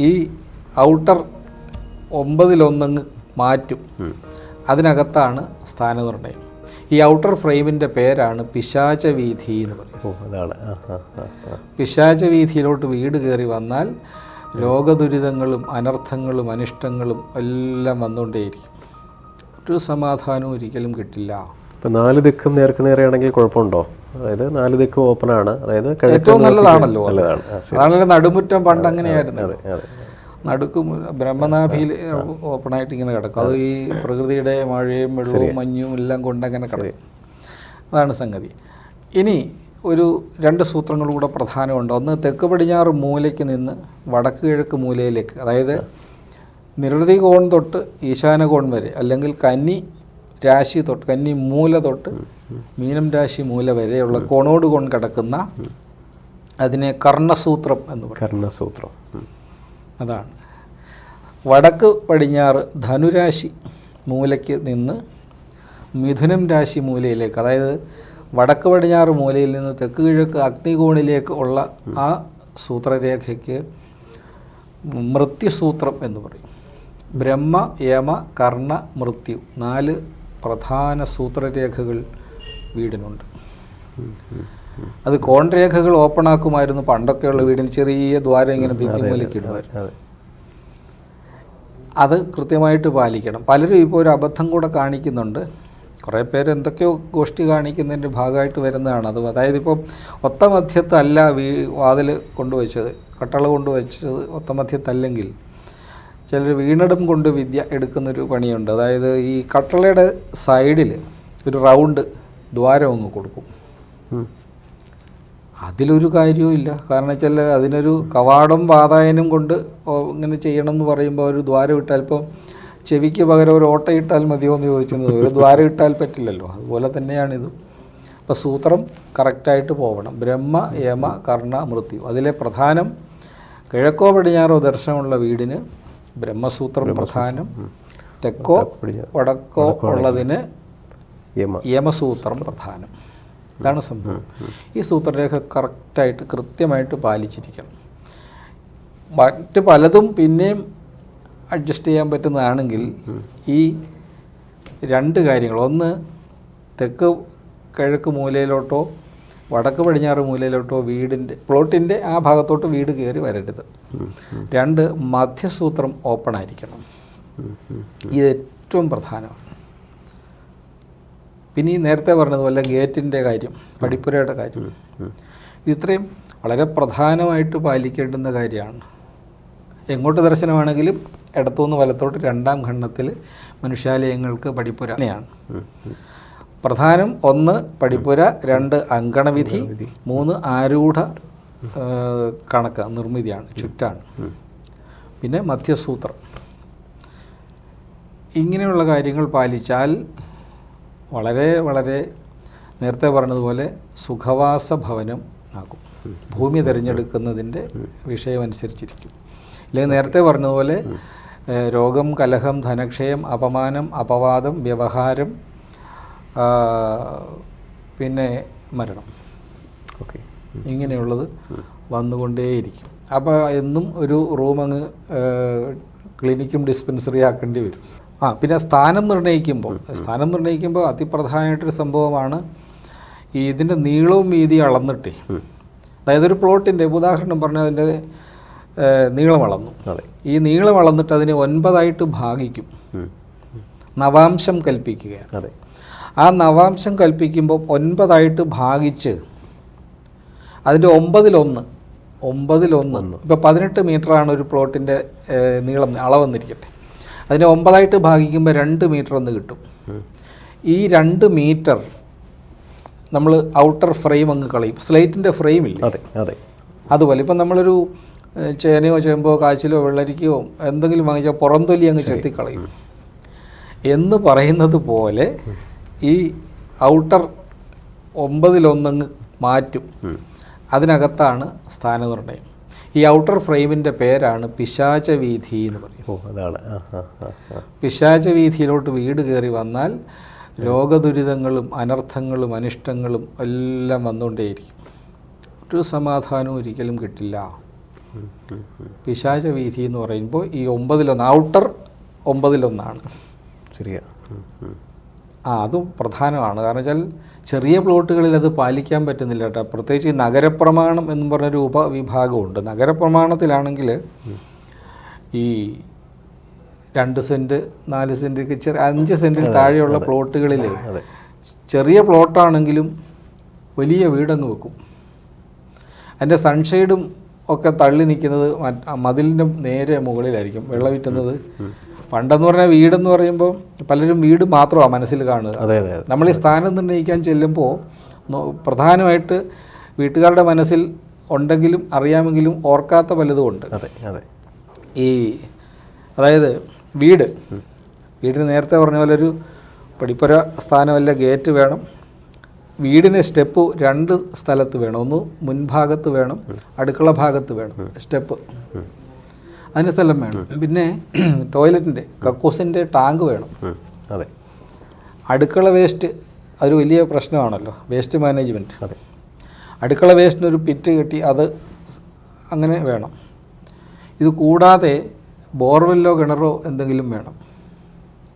ഈ ഔട്ടർ ഒമ്പതിലൊന്നങ്ങ് മാറ്റും. അതിനകത്താണ് സ്ഥാനനിർണയം ഈ ഔട്ടർ ഫ്രെയിമിന്റെ പേരാണ് പിശാച വീഥി എന്ന് പറയുന്നത് പിശാച വീഥിയിലോട്ട് വീട് കയറി വന്നാൽ രോഗദുരിതങ്ങളും അനർത്ഥങ്ങളും അനിഷ്ടങ്ങളും എല്ലാം വന്നുകൊണ്ടേയിരിക്കും. ഒരു സമാധാനവും ഒരിക്കലും കിട്ടില്ല. ഇപ്പം നാല് ദിക്കും നേർക്ക് നേരെയാണെങ്കിൽ കുഴപ്പമുണ്ടോ? അതായത് നാല് ദിക്കും ഓപ്പൺ ആണ്. അതായത് ഏറ്റവും നല്ലതാണല്ലോ നല്ലതാണ്. അതാണല്ലോ നടുമുറ്റം പണ്ട് അങ്ങനെയായിരുന്നു. ബ്രഹ്മനാഭിയിൽ നടുക്ക് ബ്രഹ്മനാഭിയിൽ ഓപ്പണായിട്ട് ഇങ്ങനെ കിടക്കും. അത് ഈ പ്രകൃതിയുടെ മഴയും വെള്ളവും മഞ്ഞും എല്ലാം കൊണ്ട് അങ്ങനെ കിടക്കും. അതാണ് സംഗതി. ഇനി ഒരു രണ്ട് സൂത്രങ്ങൾ കൂടെ പ്രധാനമുണ്ട്. ഒന്ന് തെക്ക് പടിഞ്ഞാറ് മൂലയ്ക്ക് നിന്ന് വടക്ക് കിഴക്ക് മൂലയിലേക്ക് അതായത് നിരവധി കോൺ തൊട്ട് ഈശാന കോൺ വരെ അല്ലെങ്കിൽ കന്നി രാശി തൊട്ട് കന്നി മൂല തൊട്ട് മീനം രാശി മൂല വരെയുള്ള കോണോട് കോൺ കിടക്കുന്ന അതിനെ കർണസൂത്രം എന്ന് പറയും. കർണസൂത്രം. അതാണ്. വടക്ക് പടിഞ്ഞാറ് ധനുരാശി മൂലയ്ക്ക് നിന്ന് മിഥുനം രാശി മൂലയിലേക്ക് അതായത് വടക്ക് പടിഞ്ഞാറ് മൂലയിൽ നിന്ന് തെക്ക് കിഴക്ക് അഗ്നികോണിലേക്ക് ഉള്ള ആ സൂത്രരേഖയ്ക്ക് മൃത്യുസൂത്രം എന്ന് പറയും. ബ്രഹ്മ യമ കർണ മൃത്യു നാല് പ്രധാന സൂത്രരേഖകൾ വീടിനുണ്ട്. അത് കോൺരേഖകൾ ഓപ്പൺ ആക്കുമായിരുന്നു. പണ്ടൊക്കെയുള്ള വീടിന് ചെറിയ ദ്വാരം ഇങ്ങനെ ഭിത്തിമൂലയ്ക്ക് ഇടുമായിരുന്നു അത് കൃത്യമായിട്ട് പാലിക്കണം. പലരും ഇപ്പോൾ ഒരു അബദ്ധം കൂടെ കാണിക്കുന്നുണ്ട്. കുറേ പേര് എന്തൊക്കെയോ ഗോഷ്ടി കാണിക്കുന്നതിന്റെ ഭാഗമായിട്ട് വരുന്നതാണ്. അത് അതായത് ഇപ്പം ഒത്ത മധ്യത്തല്ല വീ വാതിൽ കൊണ്ടുവച്ചത് കട്ടള കൊണ്ടുവച്ചത് ഒത്ത മധ്യത്തല്ലെങ്കിൽ ചിലർ വീണടും കൊണ്ട് വിദ്യ എടുക്കുന്നൊരു പണിയുണ്ട്. അതായത് ഈ കട്ടളയുടെ സൈഡിൽ ഒരു റൗണ്ട് ദ്വാരം ഒന്ന് കൊടുക്കും. അതിലൊരു കാര്യവും ഇല്ല. കാരണം വെച്ചാൽ അതിനൊരു കവാടം വാതായനം കൊണ്ട് ഇങ്ങനെ ചെയ്യണം എന്ന് പറയുമ്പോൾ ഒരു ദ്വാരം ഇട്ടാൽ ഇപ്പം ചെവിക്ക് പകരം ഒരു ഓട്ട ഇട്ടാൽ മതിയോ എന്ന് ചോദിക്കുന്നത് ഒരു ദ്വാരം ഇട്ടാൽ പറ്റില്ലല്ലോ. അതുപോലെ തന്നെയാണിത്. അപ്പോൾ സൂത്രം കറക്റ്റായിട്ട് പോകണം ബ്രഹ്മ യമ കർണ മൃത്യു. അതിലെ പ്രധാനം കിഴക്കോ പടിഞ്ഞാറോ ദർശനമുള്ള വീടിന് ബ്രഹ്മസൂത്രം പ്രധാനം. തെക്കോ വടക്കോ. ഉള്ളതിന് യമസൂത്രം പ്രധാനം. ഇതാണ് സംഭവം. ഈ സൂത്രരേഖ കറക്റ്റായിട്ട് കൃത്യമായിട്ട് പാലിച്ചിരിക്കണം. മറ്റ് പലതും പിന്നെയും അഡ്ജസ്റ്റ് ചെയ്യാൻ പറ്റുന്നതാണെങ്കിൽ ഈ രണ്ട് കാര്യങ്ങൾ. ഒന്ന് തെക്ക് കിഴക്ക് മൂലയിലോട്ടോ വടക്ക് പടിഞ്ഞാറ് മൂലയിലോട്ടോ വീടിന്റെ പ്ലോട്ടിന്റെ ആ ഭാഗത്തോട്ട് വീട് കയറി വരരുത്. രണ്ട് മധ്യസൂത്രം ഓപ്പൺ ആയിരിക്കണം. ഇത് ഏറ്റവും പ്രധാനമാണ്. പിന്നെ ഈ നേരത്തെ പറഞ്ഞതുപോലെ ഗേറ്റിന്റെ കാര്യം പടിപ്പുരയുടെ കാര്യം. ഇത് ഇത്രയും വളരെ പ്രധാനമായിട്ട് പാലിക്കേണ്ടുന്ന കാര്യമാണ്. എങ്ങോട്ട് ദർശനമാണെങ്കിലും ഇടത്തുനിന്ന് വലത്തോട്ട് രണ്ടാം ഖണ്ഡത്തിൽ മനുഷ്യാലയങ്ങൾക്ക് പടിപ്പുര തന്നെയാണ്. പ്രധാനം ഒന്ന് പടിപ്പുര രണ്ട് അങ്കണവിധി മൂന്ന് ആരൂഢ കണക്ക് നിർമ്മിതിയാണ് ചുറ്റാണ്. പിന്നെ മധ്യസൂത്രം. ഇങ്ങനെയുള്ള കാര്യങ്ങൾ പാലിച്ചാൽ വളരെ വളരെ നേരത്തെ പറഞ്ഞതുപോലെ സുഖവാസ ഭവനം ആകും ഭൂമി തിരഞ്ഞെടുക്കുന്നതിന്റെ വിഷയമനുസരിച്ചിരിക്കും. അല്ലെങ്കിൽ നേരത്തെ പറഞ്ഞതുപോലെ രോഗം കലഹം ധനക്ഷയം അപമാനം അപവാദം വ്യവഹാരം പിന്നെ മരണം. ഓക്കെ. ഇങ്ങനെയുള്ളത് വന്നുകൊണ്ടേയിരിക്കും. അപ്പോൾ എന്നും ഒരു റൂം അങ്ങ് ക്ലിനിക്കും ഡിസ്പെൻസറി ആക്കേണ്ടി വരും. ആ പിന്നെ സ്ഥാനം നിർണയിക്കുമ്പോൾ സ്ഥാനം നിർണയിക്കുമ്പോൾ അതിപ്രധാനമായിട്ടൊരു സംഭവമാണ് ഈ ഇതിന്റെ നീളവും വീതിയും അളന്നിട്ട്. അതായത് ഒരു പ്ലോട്ടിന്റെ ഉദാഹരണം പറഞ്ഞാൽ അതിന്റെ നീളം അളന്നു. ഈ നീളം അളന്നിട്ട് അതിനെ ഒൻപതായിട്ട് ഭാഗിക്കും. നവാംശം കൽപ്പിക്കുകയാണ്. അതെ. ആ നവാംശം കൽപ്പിക്കുമ്പോൾ ഒൻപതായിട്ട് ഭാഗിച്ച് അതിന്റെ ഒമ്പതിലൊന്ന് ഒമ്പതിലൊന്ന്. ഇപ്പോൾ പതിനെട്ട് മീറ്ററാണ് ഒരു പ്ലോട്ടിന്റെ നീളം അളവെന്നിരിക്കട്ടെ അതിനെ ഒമ്പതായിട്ട് ഭാഗിക്കുമ്പോൾ രണ്ട് മീറ്റർ എന്ന് കിട്ടും. ഈ രണ്ട് മീറ്റർ നമ്മൾ ഔട്ടർ ഫ്രെയിം അങ്ങ് കളയും. സ്ലേറ്റിന്റെ ഫ്രെയിം ഇല്ല? അതെ അതെ. അതുപോലെ ഇപ്പം നമ്മളൊരു ചേനയോ ചേമ്പോ കാച്ചിലോ വെള്ളരിക്കയോ എന്തെങ്കിലും വാങ്ങിച്ചാൽ പുറംതൊലി അങ്ങ് ചെത്തിക്കളയും എന്ന് പറയുന്നത് പോലെ ഈ ഔട്ടർ ഒമ്പതിലൊന്നങ്ങ് മാറ്റും. അതിനകത്താണ് സ്ഥാനനിർണയം ഈ ഔട്ടർ ഫ്രെയിമിന്റെ പേരാണ് പിശാച വീഥി എന്ന് പറയും. ഓ അതാണ്. പിശാച വീഥിയിലോട്ട് വീട് കയറി വന്നാൽ രോഗദുരിതങ്ങളും അനർത്ഥങ്ങളും അനിഷ്ടങ്ങളും എല്ലാം വന്നുകൊണ്ടേയിരിക്കും. ഒരു സമാധാനവും ഒരിക്കലും കിട്ടില്ല. പിശാച വീഥി എന്ന് പറയുമ്പോൾ ഈ ഒമ്പതിലൊന്ന് ഔട്ടർ ഒമ്പതിലൊന്നാണ്. ശരിയാണ്. ആ അതും പ്രധാനമാണ്. കാരണം വെച്ചാൽ ചെറിയ പ്ലോട്ടുകളിൽ അത് പാലിക്കാൻ പറ്റുന്നില്ല കേട്ടോ. പ്രത്യേകിച്ച് ഈ നഗരപ്രമാണം എന്ന് പറഞ്ഞൊരു ഉപവിഭാഗമുണ്ട്. നഗരപ്രമാണത്തിലാണെങ്കിൽ ഈ രണ്ട് സെന്റ് നാല് സെന്റ് ചെറിയ അഞ്ച് സെന്റിൽ താഴെയുള്ള പ്ലോട്ടുകളിൽ ചെറിയ പ്ലോട്ടാണെങ്കിലും വലിയ വീടങ്ങ് വെക്കും. അതിന്റെ സൺഷെയ്ഡും ഒക്കെ തള്ളി നിൽക്കുന്നത് മതിലിന്റെ നേരെ മുകളിലായിരിക്കും. വെള്ളം വിറ്റുന്നത് പണ്ടെന്ന് പറഞ്ഞാൽ വീടെന്ന് പറയുമ്പോൾ പലരും വീട് മാത്രമാണ് മനസ്സിൽ കാണുക. അതെ അതെ അതെ. നമ്മൾ ഈ സ്ഥാനം നിർണയിക്കാൻ ചെല്ലുമ്പോൾ പ്രധാനമായിട്ട് വീട്ടുകാരുടെ മനസ്സിൽ ഉണ്ടെങ്കിലും അറിയാമെങ്കിലും ഓർക്കാത്ത പലതും ഉണ്ട്. അതെ അതെ. ഈ അതായത് വീട്. വീടിന് നേരത്തെ പറഞ്ഞ പോലെ ഒരു പടിപ്പുര സ്ഥാനമല്ല ഗേറ്റ് വേണം. വീടിന് സ്റ്റെപ്പ് രണ്ട് സ്ഥലത്ത് വേണം. ഒന്ന് മുൻഭാഗത്ത് വേണം. അടുക്കള ഭാഗത്ത് വേണം. സ്റ്റെപ്പ്. അതിന് സ്ഥലം വേണം. പിന്നെ ടോയ്ലറ്റിന്റെ കക്കൂസിന്റെ ടാങ്ക് വേണം. അതെ. അടുക്കള വേസ്റ്റ് അതൊരു വലിയ പ്രശ്നമാണല്ലോ. വേസ്റ്റ് മാനേജ്മെന്റ് അതെ. അടുക്കള വേസ്റ്റിന് ഒരു പിറ്റ് കെട്ടി അത് അങ്ങനെ വേണം. ഇത് കൂടാതെ ബോർവെല്ലോ കിണറോ എന്തെങ്കിലും വേണം.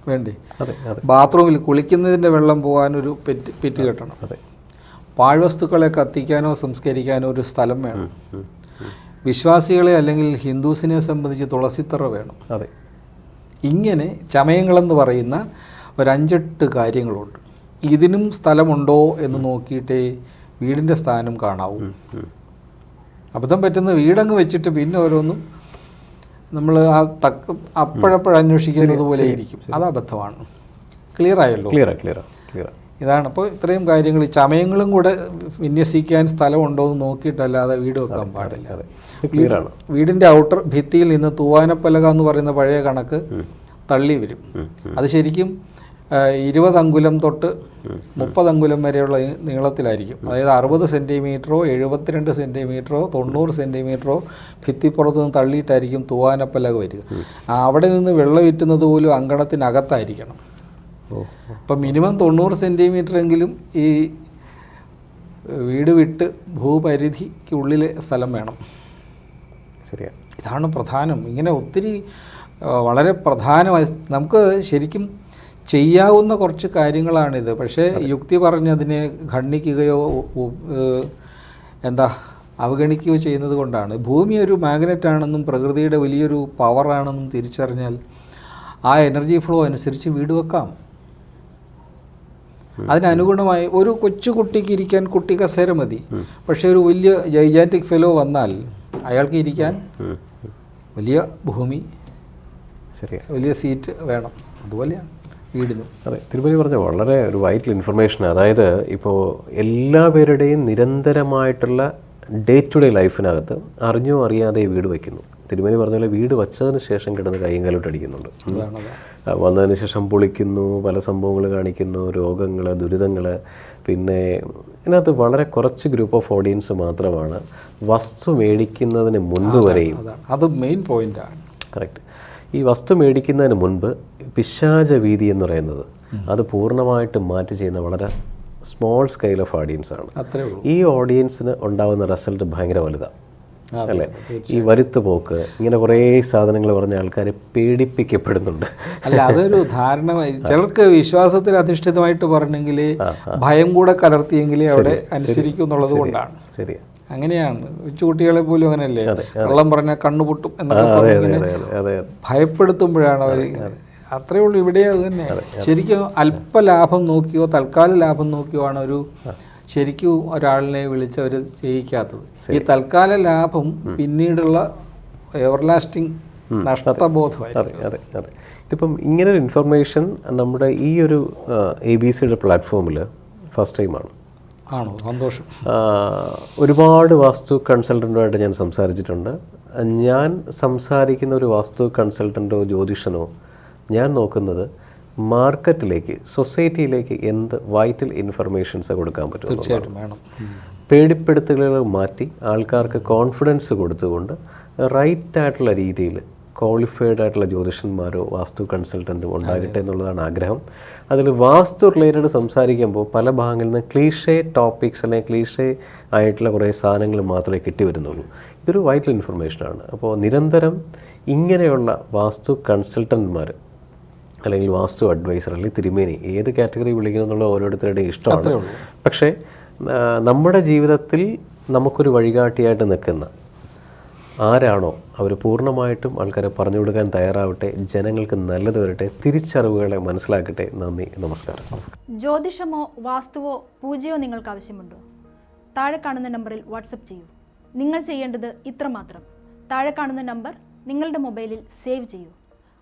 വേണ്ടേ? അതെ അതെ. ബാത്റൂമിൽ കുളിക്കുന്നതിന്റെ വെള്ളം പോകാനൊരു പെറ്റ് പിറ്റ് കെട്ടണം. അതെ. പാഴ്വസ്തുക്കളെ കത്തിക്കാനോ സംസ്കരിക്കാനോ ഒരു സ്ഥലം വേണം. വിശ്വാസികളെ അല്ലെങ്കിൽ ഹിന്ദുസിനെ സംബന്ധിച്ച് തുളസിത്തറ വേണം. അതെ. ഇങ്ങനെ ചമയങ്ങളെന്ന് പറയുന്ന ഒരഞ്ചെട്ട് കാര്യങ്ങളുണ്ട്. ഇതിനും സ്ഥലമുണ്ടോ എന്ന് നോക്കിയിട്ടേ വീടിന്റെ സ്ഥാനം കാണാവൂ. അബദ്ധം പറ്റുന്ന വീടങ്ങ് വെച്ചിട്ട് പിന്നെ ഓരോന്നും നമ്മൾ ആ തക്ക അപ്പോഴപ്പോഴന്വേഷിക്കുന്നത് പോലെ ഇരിക്കും. അത് അബദ്ധമാണ്. ക്ലിയർ ആയല്ലോ? ക്ലിയർ ക്ലിയർ ക്ലിയർ ഇതാണ്. അപ്പോൾ ഇത്രയും കാര്യങ്ങൾ ചമയങ്ങളും കൂടെ വിന്യസിക്കാൻ സ്ഥലമുണ്ടോ എന്ന് നോക്കിയിട്ടല്ലാതെ വീട് വെക്കാൻ പാടില്ല. ക്ലിയറാണ്. വീടിന്റെ ഔട്ടർ ഭിത്തിയിൽ നിന്ന് തൂവാനപ്പലക എന്ന് പറയുന്ന പഴയ കണക്ക് തള്ളി വരും. അത് ശരിക്കും ഇരുപത് അങ്കുലം തൊട്ട് മുപ്പത് അങ്കുലം വരെയുള്ള നീളത്തിലായിരിക്കും. അതായത് അറുപത് സെന്റിമീറ്ററോ എഴുപത്തിരണ്ട് സെന്റിമീറ്ററോ തൊണ്ണൂറ് സെന്റിമീറ്ററോ ഭിത്തിപ്പുറത്ത് നിന്ന് തള്ളിയിട്ടായിരിക്കും തൂവാനപ്പലക വരിക. അവിടെ നിന്ന് വെള്ളം വിറ്റുന്നത് പോലും അങ്കണത്തിനകത്തായിരിക്കണം. അപ്പം മിനിമം തൊണ്ണൂറ് സെന്റിമീറ്റർ എങ്കിലും ഈ വീട് വിട്ട് ഭൂപരിധിക്കുള്ളിലെ സ്ഥലം വേണം. ശരിയാ ഇതാണ് പ്രധാനം. ഇങ്ങനെ ഒത്തിരി വളരെ പ്രധാനമായി നമുക്ക് ശരിക്കും ചെയ്യാവുന്ന കുറച്ച് കാര്യങ്ങളാണിത്. പക്ഷേ യുക്തി പറഞ്ഞതിനെ ഖണ്ഡിക്കുകയോ എന്താ അവഗണിക്കുകയോ ചെയ്യുന്നത് കൊണ്ടാണ്. ഭൂമി ഒരു മാഗ്നറ്റ് ആണെന്നും പ്രകൃതിയുടെ വലിയൊരു പവറാണെന്നും തിരിച്ചറിഞ്ഞാൽ ആ എനർജി ഫ്ലോ അനുസരിച്ച് വീട് വെക്കാം. അതിനനുഗുണമായി ഒരു കൊച്ചു കുട്ടിക്ക് ഇരിക്കാൻ കുട്ടി കസേര മതി. പക്ഷെ ഒരു വലിയ ജൈജാറ്റിക് ഫെലോ വന്നാൽ അയാൾക്ക് ഇരിക്കാൻ വലിയ ഭൂമി വലിയ സീറ്റ് വേണം. അതുപോലെയാണ് വീടിനും. അതെ തിരുപ്പതി പറഞ്ഞ വളരെ ഒരു വൈറ്റൽ ഇൻഫർമേഷൻ അതായത് ഇപ്പോൾ എല്ലാ പേരുടെയും നിരന്തരമായിട്ടുള്ള ഡേ ടു ഡേ ലൈഫിനകത്ത് അറിഞ്ഞോ അറിയാതെ വീട് വയ്ക്കുന്നു. തിരുമേനി പറഞ്ഞ പോലെ വീട് വച്ചതിന് ശേഷം കിടന്ന് കൈയും കാലോട്ട് അടിക്കുന്നുണ്ട്. വന്നതിന് ശേഷം പൊളിക്കുന്നു പല സംഭവങ്ങൾ കാണിക്കുന്നു രോഗങ്ങൾ ദുരിതങ്ങൾ പിന്നെ ഇതിനകത്ത് വളരെ കുറച്ച് ഗ്രൂപ്പ് ഓഫ് ഓഡിയൻസ് മാത്രമാണ് വസ്തു മേടിക്കുന്നതിന് മുൻപ് വരെയും അത് മെയിൻ പോയിന്റാണ് കറക്റ്റ് ഈ വസ്തു മേടിക്കുന്നതിന് മുൻപ് പിശാച വീതി എന്ന് പറയുന്നത് അത് പൂർണമായിട്ട് മാറ്റി ചെയ്യുന്ന വളരെ സ്മോൾ സ്കെയിൽ ഓഫ് ഓഡിയൻസ് ആണ്. ഈ ഓഡിയൻസിന് ഉണ്ടാകുന്ന റിസൾട്ട് ഭയങ്കര വലുതാണ് അല്ലേ? ഈ വരുത്തു പോക്ക് ഇങ്ങനെ കുറേ സാധനങ്ങൾ പറഞ്ഞ ആൾക്കാരെ പേടിപ്പിക്കപ്പെടുന്നുണ്ട്. അല്ല അതൊരു ധാരണ ചിലർക്ക് വിശ്വാസത്തിൽ അധിഷ്ഠിതമായിട്ട് പറഞ്ഞെങ്കിൽ ഭയം കൂടെ കലർത്തിയെങ്കിലേ അവിടെ അനുസരിക്കും എന്നുള്ളത് കൊണ്ടാണ്. ശരി അങ്ങനെയാണ്. ഉച്ചുകുട്ടികളെ പോലും അങ്ങനെയല്ലേ? വെള്ളം പറഞ്ഞാൽ കണ്ണുപൊട്ടും എന്നൊക്കെ ഭയപ്പെടുത്തുമ്പോഴാണ് അവർ അത്രേ ഉള്ളൂ ഇവിടെ അത് തന്നെ ശരിക്കും അല്പ ലാഭം നോക്കിയോ തൽക്കാല ലാഭം നോക്കിയോ ആണ് ഒരു ശരിക്കും ഒരാളിനെ വിളിച്ച് അവർ ചെയ്യിക്കാത്തത്. ഈ തൽക്കാല ലാഭം പിന്നീടുള്ള എവർലാസ്റ്റിംഗ് നഷ്ടബോധമായിരിക്കും. അതെ അതെ ഇതിപ്പം ഇങ്ങനൊരു ഇൻഫർമേഷൻ നമ്മുടെ ഈ ഒരു എ ബി സിയുടെ പ്ലാറ്റ്ഫോമിൽ ഫസ്റ്റ് ടൈമാണ് ആണോ. സന്തോഷം. ഒരുപാട് വാസ്തു കൺസൾട്ടന്റുമായിട്ട് ഞാൻ സംസാരിച്ചിട്ടുണ്ട്. ഞാൻ സംസാരിക്കുന്ന ഒരു വാസ്തു കൺസൾട്ടന്റോ ജ്യോതിഷനോ ഞാൻ നോക്കുന്നത് മാർക്കറ്റിലേക്ക് സൊസൈറ്റിയിലേക്ക് എന്ത് വൈറ്റൽ ഇൻഫർമേഷൻസ് കൊടുക്കാൻ പറ്റും തീർച്ചയായിട്ടും വേണം. പേടിപ്പെടുത്തലുകൾ മാറ്റി ആൾക്കാർക്ക് കോൺഫിഡൻസ് കൊടുത്തുകൊണ്ട് റൈറ്റ് ആയിട്ടുള്ള രീതിയിൽ ക്വാളിഫൈഡ് ആയിട്ടുള്ള ജ്യോതിഷന്മാരോ വാസ്തു കൺസൾട്ടന്റും ഉണ്ടാകട്ടെ എന്നുള്ളതാണ് ആഗ്രഹം. അതിൽ വാസ്തു റിലേറ്റഡ് സംസാരിക്കുമ്പോൾ പല ഭാഗങ്ങളിൽ നിന്ന് ക്ലീഷേ ടോപ്പിക്സ് അല്ലെങ്കിൽ ക്ലീഷേ ആയിട്ടുള്ള കുറേ സാധനങ്ങൾ മാത്രമേ കിട്ടി വരുന്നുള്ളൂ. ഇതൊരു വൈറ്റൽ ഇൻഫർമേഷനാണ് അപ്പോൾ നിരന്തരം ഇങ്ങനെയുള്ള വാസ്തു കൺസൾട്ടന്റ്മാർ അല്ലെങ്കിൽ വാസ്തു അഡ്വൈസർ അല്ലെങ്കിൽ തിരുമേനി ഏത് കാറ്റഗറി വിളിക്കണം എന്നുള്ള ഓരോരുത്തരുടെയും ഇഷ്ടമാണ്. പക്ഷേ നമ്മുടെ ജീവിതത്തിൽ നമുക്കൊരു വഴികാട്ടിയായിട്ട് നിൽക്കുന്ന ആരാണോ അവർ പൂർണമായിട്ടും ആൾക്കാരെ പറഞ്ഞു കൊടുക്കാൻ തയ്യാറാവട്ടെ ജനങ്ങൾക്ക് നല്ലത് വരട്ടെ തിരിച്ചറിവുകളെ മനസ്സിലാക്കട്ടെ. നന്ദി നമസ്കാരം. ജ്യോതിഷമോ വാസ്തുവോ പൂജയോ നിങ്ങൾക്ക് ആവശ്യമുണ്ടോ? താഴെ കാണുന്ന നമ്പറിൽ വാട്സപ്പ് ചെയ്യൂ. നിങ്ങൾ ചെയ്യേണ്ടത് ഇത്രമാത്രം. താഴെ കാണുന്ന നമ്പർ നിങ്ങളുടെ മൊബൈലിൽ സേവ് ചെയ്യൂ.